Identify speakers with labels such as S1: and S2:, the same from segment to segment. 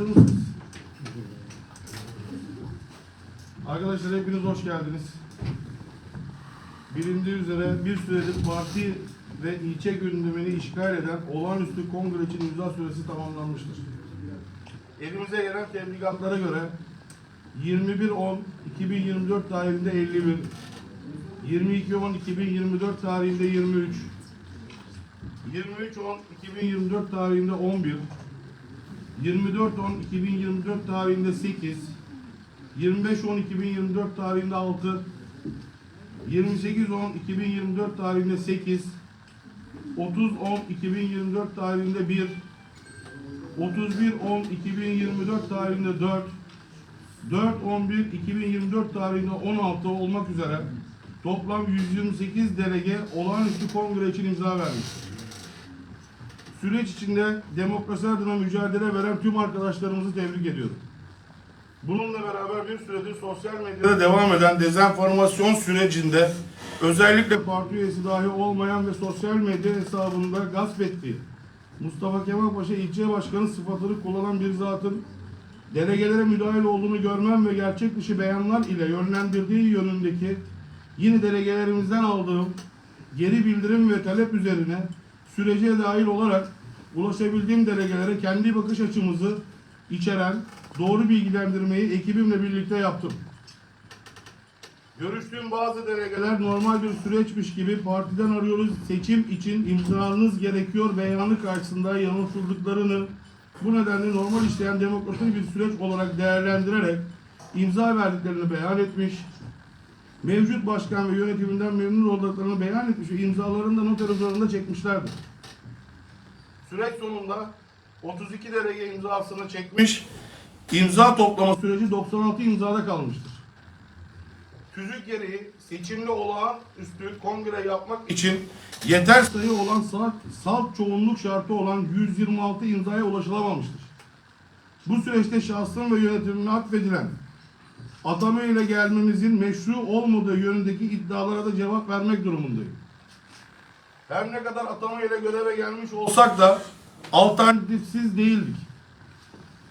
S1: Hazır mısınız? Arkadaşlar hepiniz hoş geldiniz. Bilindiği üzere bir süredir parti ve ilçe gündemini işgal eden olağanüstü kongre için imza süresi tamamlanmıştır. Elimize gelen tebligatlara göre 21.10.2024 tarihinde 51, 22.10.2024 tarihinde 23, 23.10.2024 tarihinde 11, 24.10.2024 tarihinde 8, 25.10.2024 tarihinde 6, 28.10.2024 tarihinde 8, 30.10.2024 tarihinde 1, 31.10.2024 tarihinde 4, 4.11.2024 tarihinde 16 olmak üzere toplam 128 delege olağanüstü kongre için imza vermiştir. Süreç içinde demokrasi adına mücadele veren tüm arkadaşlarımızı tebrik ediyorum. Bununla beraber bir süredir sosyal medyada devam eden dezenformasyon sürecinde özellikle parti üyesi dahi olmayan ve sosyal medya hesabında gasp ettiği Mustafa Kemal Paşa ilçe başkanı sıfatını kullanan bir zatın delegelere müdahil olduğunu görmem ve gerçek dışı beyanlar ile yönlendirdiği yönündeki yine delegelerimizden aldığım geri bildirim ve talep üzerine sürece dahil olarak ulaşabildiğim delegelere kendi bakış açımızı içeren doğru bilgilendirmeyi ekibimle birlikte yaptım. Görüştüğüm bazı delegeler normal bir süreçmiş gibi partiden arıyoruz seçim için imzanız gerekiyor beyanı karşısında yanıltılduklarını bu nedenle normal işleyen demokratik bir süreç olarak değerlendirerek imza verdiklerini beyan etmiş. Mevcut başkan ve yönetiminden memnun olduklarını beyan etmiş ve imzalarını da noter üzerinde çekmişlerdir. Süreç sonunda 32 delege imzasını çekmiş. İmza toplama süreci 96 imzada kalmıştır. Tüzük gereği seçimli olağan üstü kongre yapmak için yeter sayı olan salt, salt çoğunluk şartı olan 126 imzaya ulaşılamamıştır. Bu süreçte şahsın ve yönetimine atfedilen atama ile gelmemizin meşru olmadığı yönündeki iddialara da cevap vermek durumundayım. Her ne kadar atama ile göreve gelmiş olsak da alternatifsiz değildik.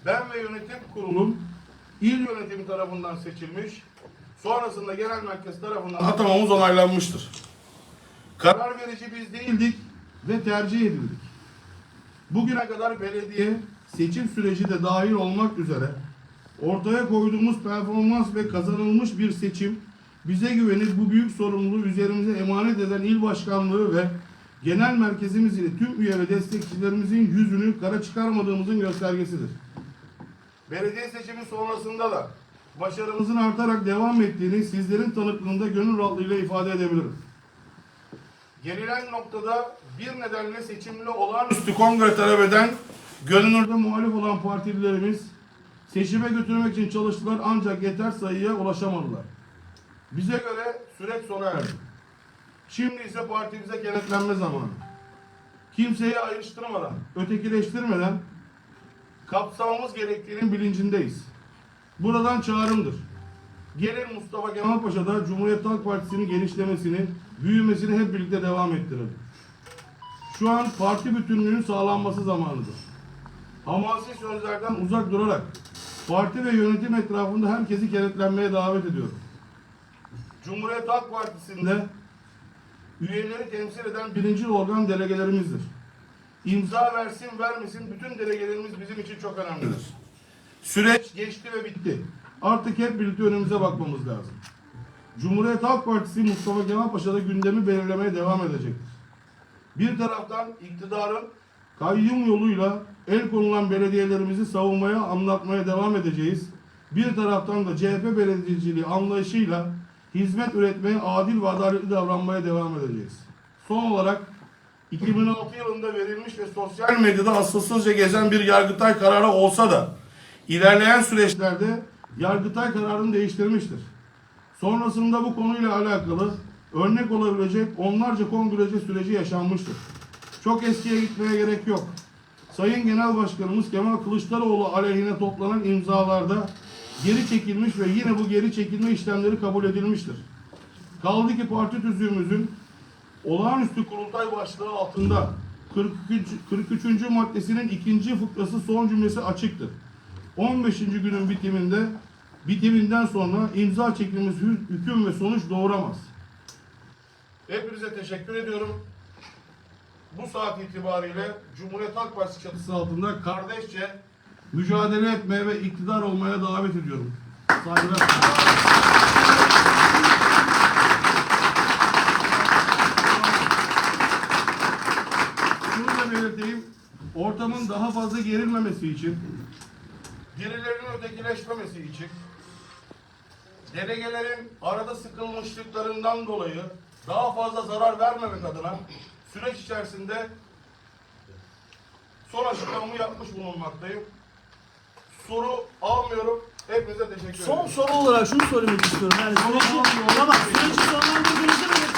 S1: Ben ve yönetim kurulum il yönetimi tarafından seçilmiş, sonrasında genel merkez tarafından atamamız onaylanmıştır. Karar verici biz değildik ve tercih edildik. Bugüne kadar belediye seçim süreci de dahil olmak üzere ortaya koyduğumuz performans ve kazanılmış bir seçim bize güvenip bu büyük sorumluluğu üzerimize emanet eden il başkanlığı ve genel merkezimiz ile tüm üye ve destekçilerimizin yüzünü kara çıkarmadığımızın göstergesidir. Belediye seçimi sonrasında da başarımızın artarak devam ettiğini sizlerin tanıklığında gönül rahatlığıyla ifade edebilirim. Gelinen noktada bir nedenle seçimli olağanüstü kongre talep eden görünürde muhalif olan partililerimiz seçime götürmek için çalıştılar ancak yeter sayıya ulaşamadılar. Bize göre süreç sona erdi. Şimdi ise partimize kenetlenme zamanı. Kimseyi ayrıştırmadan, ötekileştirmeden kapsamamız gerektiğinin bilincindeyiz. Buradan çağrımdır. Gelin Mustafa Kemal Paşa'da Cumhuriyet Halk Partisi'nin genişlemesini, büyümesini hep birlikte devam ettirelim. Şu an parti bütünlüğünün sağlanması zamanıdır. Hamasi sözlerden uzak durarak parti ve yönetim etrafında herkesi kenetlenmeye davet ediyorum. Cumhuriyet Halk Partisi'nde üyeleri temsil eden birinci organ delegelerimizdir. İmza versin vermesin bütün delegelerimiz bizim için çok önemlidir. Süreç geçti ve bitti. Artık hep birlikte önümüze bakmamız lazım. Cumhuriyet Halk Partisi Mustafa Kemal Paşa'da gündemi belirlemeye devam edecektir. Bir taraftan iktidarın kayyum yoluyla el konulan belediyelerimizi savunmaya, anlatmaya devam edeceğiz. Bir taraftan da CHP belediyeciliği anlayışıyla hizmet üretmeye, adil ve adaletli davranmaya devam edeceğiz. Son olarak 2006 yılında verilmiş ve sosyal medyada asılsızca gezen bir Yargıtay kararı olsa da ilerleyen süreçlerde Yargıtay kararını değiştirmiştir. Sonrasında bu konuyla alakalı örnek olabilecek onlarca kongrece süreci yaşanmıştır. Çok eskiye gitmeye gerek yok. Sayın Genel Başkanımız Kemal Kılıçdaroğlu aleyhine toplanan imzalarda geri çekilmiş ve yine bu geri çekilme işlemleri kabul edilmiştir. Kaldı ki parti tüzüğümüzün olağanüstü kurultay başlığı altında 43. 43. maddesinin ikinci fıkrası son cümlesi açıktır. 15. günün bitiminde bitiminden sonra imza hü- hüküm ve sonuç doğuramaz. Hepinize teşekkür ediyorum. Bu saat itibariyle Cumhuriyet Halk Partisi çatısı altında kardeşçe mücadele etmeye ve iktidar olmaya davet ediyorum. Saygılar. Şunu da belirteyim. Ortamın daha fazla gerilmemesi için, birilerinin ötekileşmemesi için, delegelerin arada sıkılmışlıklarından dolayı daha fazla zarar vermemek adına süreç içerisinde son açıklamamı yapmış bulunmaktayım. Soru almıyorum. Hepinize teşekkür ederim.
S2: Son soru olarak şunu söylemek istiyorum. Yani süreci,
S1: tamam,
S2: süreci sonlandırdığınızda